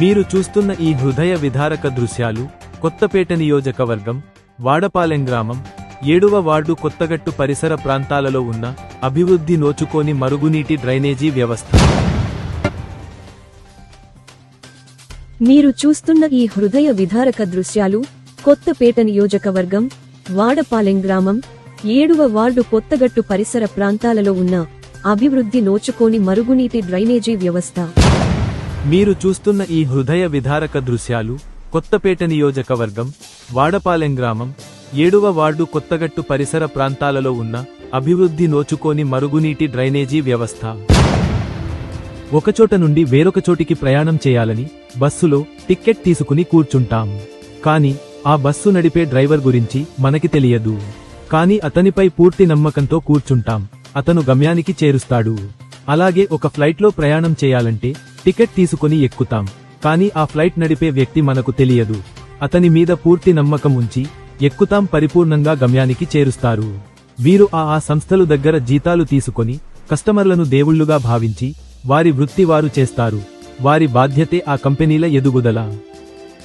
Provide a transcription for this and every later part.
మీరు చూస్తున్న ఈ హృదయ విధారక దృశ్యాలు కొత్తపేట నియోజకవర్గం వాడపాలెం గ్రామం ఏడవ వార్డు కొత్తగట్టు పరిసర ప్రాంతాలలో ఉన్న అభివృద్ధి నోచుకోని మరుగునీటి డ్రైనేజీ వ్యవస్థ. మీరు చూస్తున్న ఈ హృదయ విధారక దృశ్యాలు కొత్తపేట నియోజకవర్గం వాడపాలెం గ్రామం ఏడవ వార్డు కొత్తగట్టు పరిసర ప్రాంతాలలో ఉన్న అభివృద్ధి నోచుకోని మరుగునీటి డ్రైనేజీ వ్యవస్థ. మీరు చూస్తున్న ఈ హృదయ విదారక దృశ్యాలు కొత్తపేట నియోజకవర్గం వాడపాలెం గ్రామం ఏడవ వార్డు కొత్తగట్టు పరిసర ప్రాంతాలలో ఉన్న అభివృద్ధి నోచుకోని మరుగునీటి డ్రైనేజీ వ్యవస్థ. ఒకచోట నుండి వేరొక చోటికి ప్రయాణం చేయాలని బస్సులో టిక్కెట్ తీసుకుని కూర్చుంటాం. కానీ ఆ బస్సు నడిపే డ్రైవర్ గురించి మనకి తెలియదు. కానీ అతనిపై పూర్తి నమ్మకంతో కూర్చుంటాం. అతను గమ్యానికి చేరుస్తాడు. అలాగే ఒక ఫ్లైట్లో ప్రయాణం చేయాలంటే టికెట్ తీసుకుని ఎక్కుతాం. కానీ ఆ ఫ్లైట్ నడిపే వ్యక్తి మనకు తెలియదు. అతని మీద పూర్తి నమ్మకం ఉంచి ఎక్కుతాం పరిపూర్ణంగా గమ్యానికి చేరుస్తారు. వీరు ఆ ఆ సంస్థలు దగ్గర జీతాలు తీసుకొని కస్టమర్లను దేవుళ్ళుగా భావించి వారి వృత్తి వారు చేస్తారు. వారి బాధ్యతే ఆ కంపెనీల ఎదుగుదల.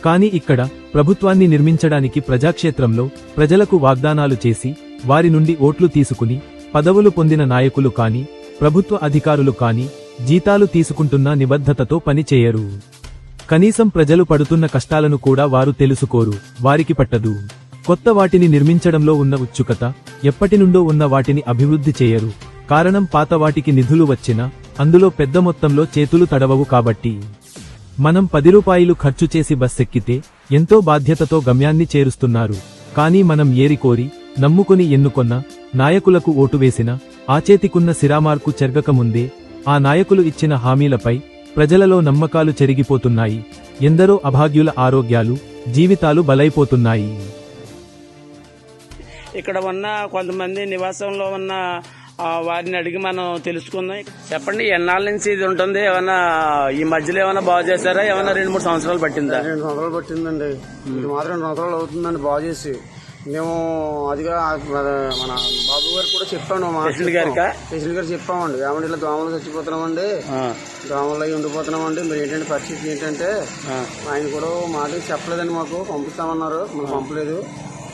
కానీ ఇక్కడ ప్రభుత్వాన్ని నిర్మించడానికి ప్రజాక్షేత్రంలో ప్రజలకు వాగ్దానాలు చేసి వారి నుండి ఓట్లు తీసుకుని పదవులు పొందిన నాయకులు కానీ ప్రభుత్వ అధికారులు కాని జీతాలు తీసుకుంటున్న నిబద్ధతతో పని చేయరు. కనీసం ప్రజలు పడుతున్న కష్టాలను కూడా వారు తెలుసుకోరు వారికి పట్టదు. కొత్త వాటిని నిర్మించడంలో ఉన్న ఉత్సుకత ఎప్పటి నుండో ఉన్న వాటిని అభివృద్ధి చేయరు. కారణం పాత వాటికి నిధులు వచ్చినా అందులో పెద్ద మొత్తంలో చేతులు తడవవు కాబట్టి. మనం పది రూపాయలు ఖర్చు చేసి బస్ ఎక్కితే ఎంతో బాధ్యతతో గమ్యాన్ని చేరుస్తున్నారు. కానీ మనం ఏరికోరి నమ్ముకుని ఎన్నుకొన్న నాయకులకు ఓటు వేసిన ఆచేతికున్న సిరామార్కు చెరగకముందే ఆ నాయకులు ఇచ్చిన హామీలపై ప్రజలలో నమ్మకాలు చెరిగిపోతున్నాయి. ఎందరో అభాగ్యుల ఆరోగ్యాలు జీవితాలు బలైపోతున్నాయి. ఇక్కడ ఉన్న కొంతమంది నివాసంలో ఉన్న వారిని అడిగి మనం తెలుసుకుందాం. చెప్పండి ఎన్నాళ్ళ నుంచి ఇది ఉంటుంది? ఏమన్నా ఈ మధ్యలో ఏమైనా బాగు చేశారా? ఏమైనా రెండు మూడు సంవత్సరాలు పట్టిందా? రెండు సంవత్సరాలు పట్టిందండి. ఇది మాత్రం రెండు సంవత్సరాలు అవుతుందండి బాగు చేసి మేము అదిగా మన బాబు గారు కూడా చెప్పాను మా ప్రెసిడెంట్ గారికా? ప్రెసిడెంట్ గారు చెప్పామండి. ఏమంటే ఇలా దోమలు చచ్చిపోతున్నామండి. ఆ, దోమలు అవి ఉండిపోతున్నామండి. మీరు ఏంటంటే పరిస్థితి ఏంటంటే ఆ. ఆయన కూడా మాట చెప్పలేదండి మాకు. పంపిస్తామన్నారు. మనం పంపలేదు.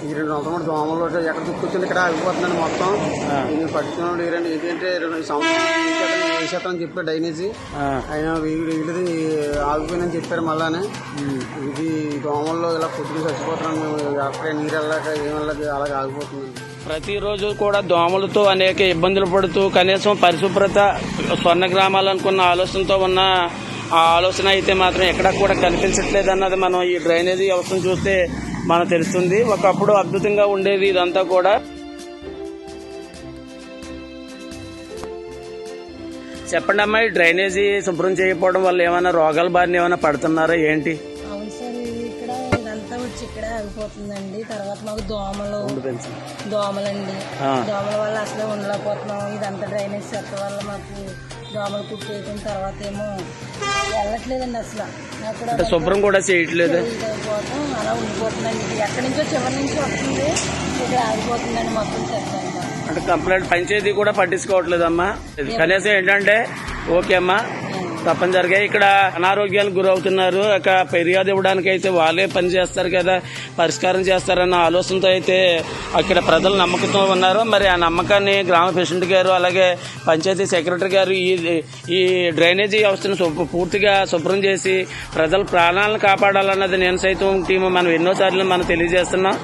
ఈ రెండు సంవత్సరాలు దోమలు ఎక్కడ కూర్చొని ఇక్కడ ఆగిపోతుందండి మొత్తం. పట్టుకున్నాడు ఏంటంటే ఏంటంటే రెండు సంవత్సరం వేసేస్తామని చెప్పాడు డైనేజీ. ఆయన వీడిది ఆగిపోయిందని చెప్పారు మళ్ళానే. ఇది దోమల్లో ఇలా కుట్టుకుని చచ్చిపోతున్నాం మేము అక్కడే నీరు వెళ్ళాక ఏం వెళ్ళక అలాగే ఆగిపోతుంది ప్రతిరోజు కూడా దోమలతో అనేక ఇబ్బందులు పడుతూ కనీసం పరిశుభ్రత స్వర్ణ గ్రామాలు అనుకున్న ఆలోచనతో ఉన్న ఆ ఆలోచన అయితే మాత్రం ఎక్కడా కూడా కనిపించట్లేదు అన్నది మనం ఈ డ్రైనేజీ వ్యవస్థను చూస్తే మనకు తెలుస్తుంది. ఒకప్పుడు అద్భుతంగా ఉండేది ఇదంతా కూడా. చెప్పండి అమ్మాయి డ్రైనేజీ శుభ్రం చేయకపోవడం వల్ల ఏమైనా రోగాల బారిన ఏమైనా పడుతున్నారా? ఏంటి? ఇక్కడే ఆగిపోతుందండి తర్వాత మాకు దోమలు దోమలండి. దోమల వల్ల అసలే ఉండలేకపోతున్నాం ఇదంతా డ్రైనేజ్ చెత్త వల్ల మాకు దోమలు కుట్టేయడం తర్వాత ఏమో వెళ్ళట్లేదండి అసలు. శుభ్రం కూడా చేయట్లేదు? అలా ఉండిపోతుందండి. ఇది ఎక్కడి నుంచో చివరి నుంచి వస్తుంది. ఇక్కడ ఆగిపోతుందండి మొత్తం చెత్త అంటే కంప్లైంట్ పంచాయతీ కూడా పట్టించుకోవట్లేదమ్మా. ఇది కనీసం ఏంటంటే ఓకే అమ్మా తప్పనిసరిగా ఇక్కడ అనారోగ్యానికి గురవుతున్నారు. ఇక ఫిర్యాదు ఇవ్వడానికి అయితే వాళ్ళే పని చేస్తారు కదా పరిష్కారం చేస్తారన్న ఆలోచనతో అయితే అక్కడ ప్రజలు నమ్మకంతో ఉన్నారు. మరి ఆ నమ్మకాన్ని గ్రామ ప్రెసిడెంట్ గారు అలాగే పంచాయతీ సెక్రటరీ గారు ఈ ఈ డ్రైనేజీ వ్యవస్థను పూర్తిగా శుభ్రం చేసి ప్రజల ప్రాణాలను కాపాడాలన్నది నేను సైతం టీము మనం ఎన్నోసార్లు మనం తెలియజేస్తున్నాం.